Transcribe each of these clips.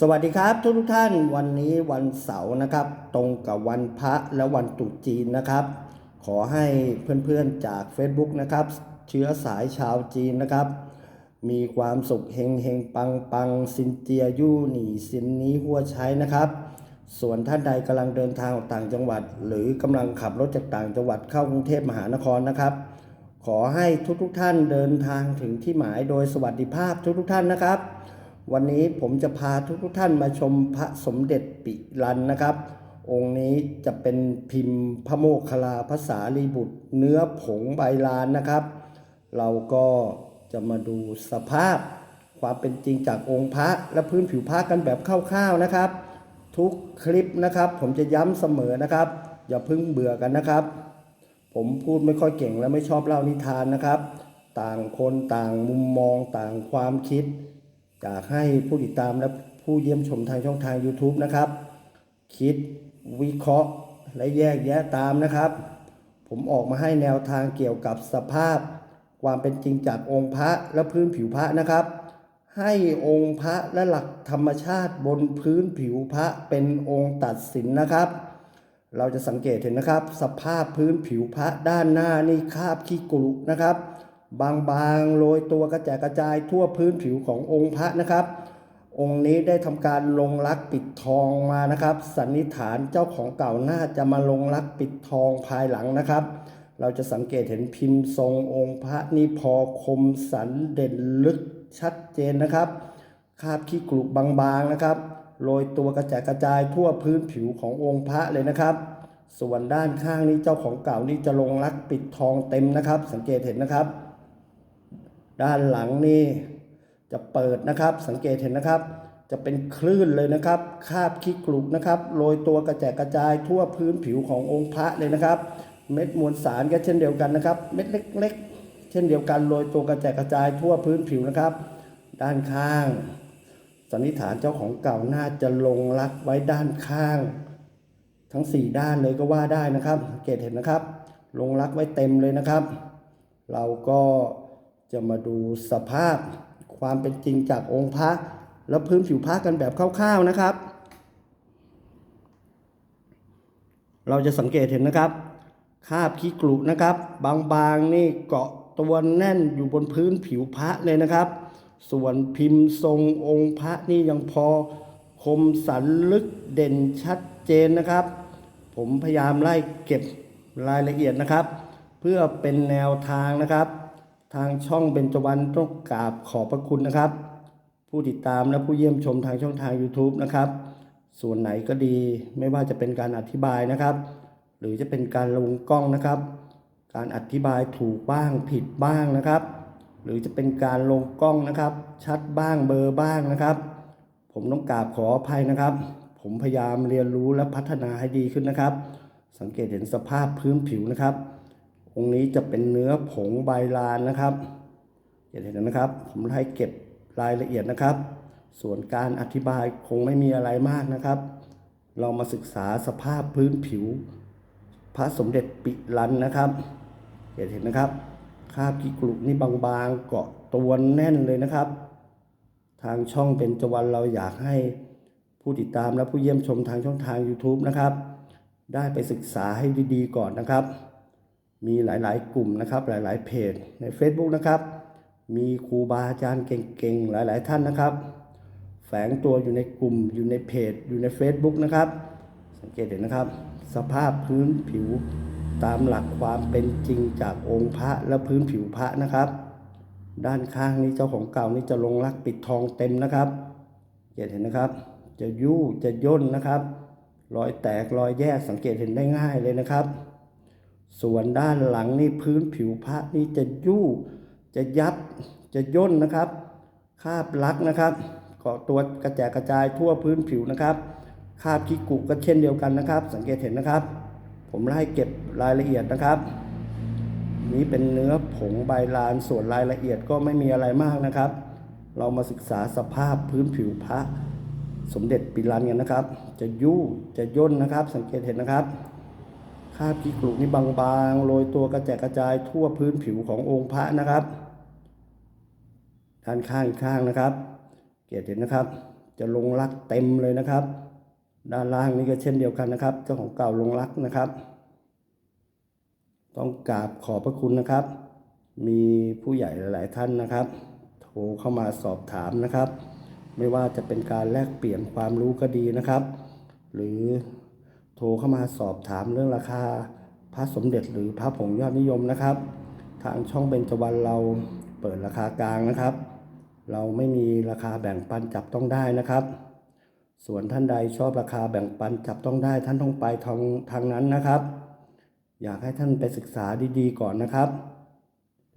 สวัสดีครับทุกทุกท่านวันนี้วันเสาร์นะครับ ตรงกับวันพระและวันตรุษจีนนะครับ ขอให้เพื่อนๆจาก Facebook นะครับ เชื้อสายชาวจีนนะครับ มีความสุขเฮงเฮงปังปังซินเจียยู่หนีซินนี้หัวใช้นะครับ ส่วนท่านใดกำลังเดินทางออกต่างจังหวัด หรือกำลังขับรถจากต่างจังหวัดเข้ากรุงเทพมหานครนะครับ ขอให้ทุกๆทท่านเดินทางถึงที่หมายโดยสวัสดิภาพทุกๆทท่านนะครับ วันนี้ผมจะพาทุกท่านมาชมพระสมเด็จปิรันนะครับ องค์นี้จะเป็นพิมพ์พระโมคคลลาภาษาลีบุตร เนื้อผงใบลานนะครับ เราก็จะมาดูสภาพความเป็นจริงจากองค์พระและพื้นผิวพระกันแบบคร่าวๆนะครับ ทุกคลิปนะครับ ผมจะย้ำเสมอนะครับ อย่าเพิ่งเบื่อกันนะครับ ผมพูดไม่ค่อยเก่งและไม่ชอบเล่านิทานนะครับ ต่างคนต่างมุมมองต่างความคิด อยากให้ผู้ติดตามและผู้เยี่ยมชมทางช่องทาง YouTube นะครับ คิดวิเคราะห์และแยกแยะตามนะครับ ผมออกมาให้แนวทางเกี่ยวกับสภาพ ความเป็นจริงจากองค์พระและพื้นผิวพระนะครับ ให้องค์พระและหลักธรรมชาติบนพื้นผิวพระเป็นองค์ตัดสินนะครับ เราจะสังเกตเห็นนะครับ สภาพพื้นผิวพระด้านหน้านี่คาบขี้กรุนะครับ บางๆโรยตัวกระจายกระจายทั่วพื้นผิวขององค์พระนะครับ องค์นี้ได้ทำการลงรักปิดทองมานะครับ สันนิษฐานเจ้าของเก่าน่าจะมาลงรักปิดทองภายหลังนะครับ เราจะสังเกตเห็นพิมพ์ทรงองค์พระนี่พอคมสันเด่นลึกชัดเจนนะครับ คาบขี้กรุบางๆนะครับโรยตัวกระจายกระจายทั่วพื้นผิวขององค์พระเลยนะครับ ส่วนด้านข้างนี้เจ้าของเก่านี่จะลงรักปิดทองเต็มนะครับ สังเกตเห็นนะครับ ด้านหลังนี่จะเปิดนะครับ สังเกตเห็นนะครับ จะเป็นคลื่นเลยนะครับ คาบขี้กรุกนะครับโรยตัวกระจายกระจายทั่วพื้นผิวขององค์พระเลยนะครับ เม็ดมวลสารก็เช่นเดียวกันนะครับ เม็ดเล็ก ๆ เช่นเดียวกันโรยตัวกระจายกระจายทั่วพื้นผิวนะครับ ด้านข้าง สันนิษฐานเจ้าของเก่าน่าจะลงรักไว้ด้านข้าง ทั้ง 4 ด้านเลยก็ว่าได้นะครับสังเกตเห็นนะครับ ลงรักไว้เต็มเลยนะครับ เราก็ จะมาดูสภาพความเป็นจริงจากองค์พระและพื้นผิวพระกันแบบคร่าวๆนะครับ เราจะสังเกตเห็นนะครับคาบขี้กรุนะครับ บางๆนี่เกาะตัวแน่นอยู่บนพื้นผิวพระเลยนะครับ ส่วนพิมพ์ทรงองค์พระนี่ยังพอคมสันลึกเด่นชัดเจนนะครับ ผมพยายามไล่เก็บรายละเอียดนะครับ เพื่อเป็นแนวทางนะครับ ทางช่องเบญจวรรณต้องกราบขอบพระคุณนะครับ ผู้ติดตามและผู้เยี่ยมชมทางช่องทาง YouTube นะครับ ส่วนไหนก็ดีไม่ว่าจะเป็นการอธิบายนะครับ หรือจะเป็นการลงกล้องนะครับ การอธิบายถูกบ้างผิดบ้างนะครับ หรือจะเป็นการลงกล้องนะครับ ชัดบ้างเบลอร์บ้างนะครับ ผมต้องกราบขออภัยนะครับ ผมพยายามเรียนรู้และพัฒนาให้ดีขึ้นนะครับ สังเกตเห็นสภาพพื้นผิวนะครับ องค์นี้จะเป็นเนื้อผงใบลานนะครับเห็นนะครับ ผมให้เก็บรายละเอียดนะครับ ส่วนการอธิบายคงไม่มีอะไรมากนะครับ เรามาศึกษาสภาพพื้นผิว พระสมเด็จปิรันนะครับเห็นเห็นนะครับคราบกิกรุนี่บางๆ เกาะตัวแน่นเลยนะครับ ทางช่องเป็นจวันเราอยากให้ผู้ติดตามและผู้เยี่ยมชมทางช่องทาง YouTube นะครับ ได้ไปศึกษาให้ดีๆก่อนนะครับ มีหลายๆ กลุ่มนะครับ หลายๆ เพจใน Facebook นะครับ มีครูบาอาจารย์เก่งๆ หลายๆ ท่านนะครับ แฝงตัวอยู่ในกลุ่มอยู่ในเพจ อยู่ใน Facebook นะครับ สังเกตเห็นนะครับ สภาพพื้นผิวตามหลักความเป็นจริงจากองค์พระและพื้นผิวพระนะครับ ด้านข้างนี้เจ้าของเก่านี่จะลงรักปิดทองเต็มนะครับเห็นเห็นนะครับ จะยู่จะย่นนะครับ รอยแตกรอยแยกสังเกตเห็นได้ง่ายเลยนะครับ ส่วนด้านหลังนี่พื้นผิวพระนี่จะยู่จะยับจะย่นนะครับ คาบลักนะครับเกาะตัวกระจายกระจายทั่วพื้นผิวนะครับคาบขี้กุก็เช่นเดียวกันนะครับ สังเกตเห็นนะครับ ผมไล่เก็บรายละเอียดนะครับ นี้เป็นเนื้อผงใบลานส่วนรายละเอียดก็ไม่มีอะไรมากนะครับ เรามาศึกษาสภาพพื้นผิวพระสมเด็จปิรันกันนะครับ จะยู่จะย่นนะครับ สังเกตเห็นนะครับ คราบขี้กรุนี่บางๆโรยตัวกระจายกระจายทั่วพื้นผิวขององค์พระนะครับ ด้านข้างอีกข้างนะครับ เกตเห็นนะครับ จะลงรักเต็มเลยนะครับ ด้านล่างนี้ก็เช่นเดียวกันนะครับ เจ้าของเก่าลงรักนะครับ ต้องกราบขอบพระคุณนะครับ มีผู้ใหญ่หลาย ๆ ท่านนะครับ โทรเข้ามาสอบถามนะครับ ไม่ว่าจะเป็นการแลกเปลี่ยนความรู้ก็ดีนะครับ หรือ โทรเข้ามาสอบถามเรื่องราคาพระสมเด็จหรือพระผงยอดนิยมนะครับ ทางช่องเบญจวรรณเราเปิดราคากลางนะครับ เราไม่มีราคาแบ่งปันจับต้องได้นะครับ ส่วนท่านใดชอบราคาแบ่งปันจับต้องได้ ท่านต้องไปทางทางนั้นนะครับ อยากให้ท่านไปศึกษาดีๆก่อนนะครับ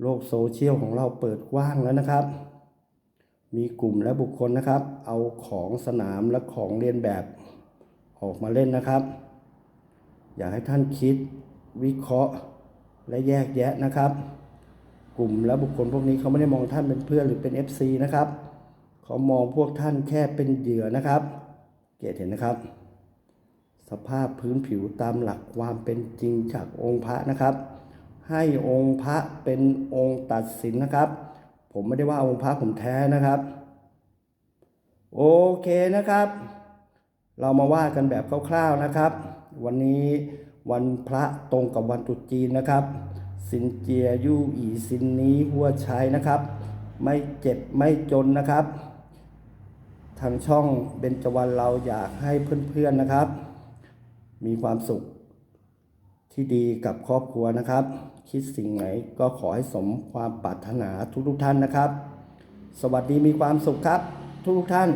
โลกโซเชียลของเราเปิดกว้างแล้วนะครับ มีกลุ่มและบุคคลนะครับ เอาของสนามและของเรียนแบบออกมาเล่นนะครับ อยากให้ท่านคิดวิเคราะห์และแยกแยะนะครับ กลุ่มและบุคคลพวกนี้เขาไม่ได้มองท่านเป็นเพื่อนหรือเป็น FC นะครับเขามองพวกท่านแค่เป็นเหยื่อนะครับ เกตเห็นนะครับ สภาพพื้นผิวตามหลักความเป็นจริงจากองค์พระนะครับ ให้องค์พระเป็นองค์ตัดสินนะครับ ผมไม่ได้ว่าองค์พระผมแท้นะครับโอเคนะครับ เรามาว่ากันแบบคร่าวๆนะครับ วันนี้วันพระตรงกับวันตรุษจีนนะครับ สินเจียยู่อีสินนี้หัวใช้นะครับ ไม่เจ็บไม่จนนะครับ ทางช่องเบญจวรรณเราอยากให้เพื่อนๆนะครับ มีความสุขที่ดีกับครอบครัวนะครับ คิดสิ่งไหนก็ขอให้สมความปรารถนาทุกๆท่านนะครับ สวัสดีมีความสุขครับ ทุกๆท่าน